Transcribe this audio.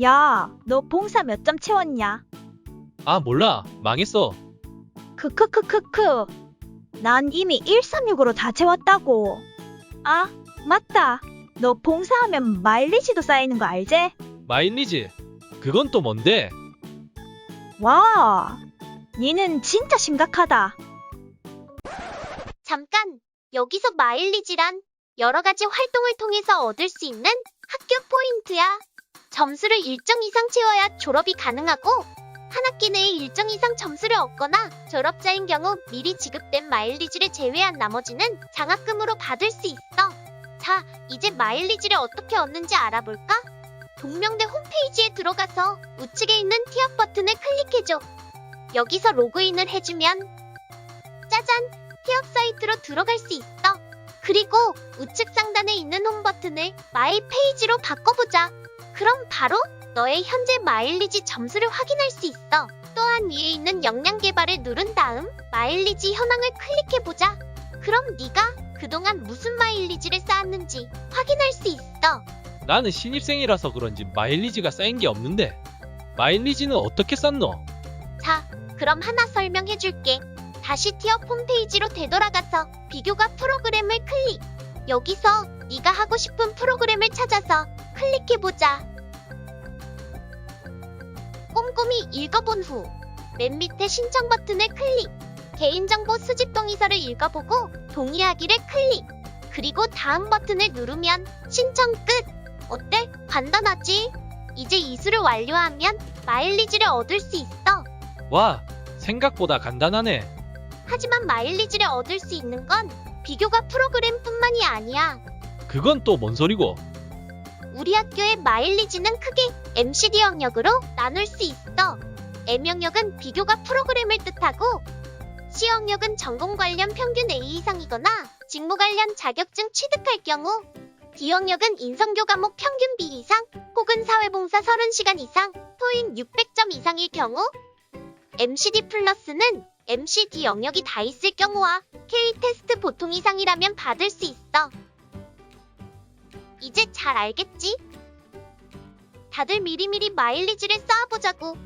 야, 너 봉사 몇 점 채웠냐? 아, 몰라. 망했어. 크크크크크. 난 이미 136으로 다 채웠다고. 아, 맞다. 너 봉사하면 마일리지도 쌓이는 거 알지? 마일리지. 그건 또 뭔데? 와, 니는 진짜 심각하다. 잠깐, 여기서 마일리지란 여러 가지 활동을 통해서 얻을 수 있는 학교 포인트야. 점수를 일정 이상 채워야 졸업이 가능하고, 한 학기 내에 일정 이상 점수를 얻거나 졸업자인 경우 미리 지급된 마일리지를 제외한 나머지는 장학금으로 받을 수 있어. 자, 이제 마일리지를 어떻게 얻는지 알아볼까? 동명대 홈페이지에 들어가서 우측에 있는 티업 버튼을 클릭해줘. 여기서 로그인을 해주면 짜잔! 티업 사이트로 들어갈 수 있어. 그리고 우측 상단에 있는 홈 버튼을 마이 페이지로 바꿔보자. 그럼 바로 너의 현재 마일리지 점수를 확인할 수 있어. 또한 위에 있는 역량 개발을 누른 다음 마일리지 현황을 클릭해보자. 그럼 네가 그동안 무슨 마일리지를 쌓았는지 확인할 수 있어. 나는 신입생이라서 그런지 마일리지가 쌓인 게 없는데. 마일리지는 어떻게 쌓노? 자, 그럼 하나 설명해줄게. 다시 티업 홈페이지로 되돌아가서 비교과 프로그램을 클릭. 여기서 네가 하고 싶은 프로그램을 찾아서 클릭해보자. 꼼꼼히 읽어본 후 맨 밑에 신청 버튼을 클릭. 개인정보 수집 동의서를 읽어보고 동의하기를 클릭. 그리고 다음 버튼을 누르면 신청 끝. 어때? 간단하지? 이제 이수를 완료하면 마일리지를 얻을 수 있어. 와, 생각보다 간단하네. 하지만 마일리지를 얻을 수 있는 건 비교과 프로그램뿐만이 아니야. 그건 또 뭔 소리고? 우리 학교의 마일리지는 크게 MCD 영역으로 나눌 수 있어. M 영역은 비교과 프로그램을 뜻하고 C 영역은 전공 관련 평균 A 이상이거나 직무 관련 자격증 취득할 경우 D 영역은 인성교 과목 평균 B 이상 혹은 사회봉사 30시간 이상 토익 600점 이상일 경우 MCD 플러스는 MCD 영역이 다 있을 경우와 K 테스트 보통 이상이라면 받을 수 있어. 이제 잘 알겠지? 다들 미리미리 마일리지를 쌓아보자고.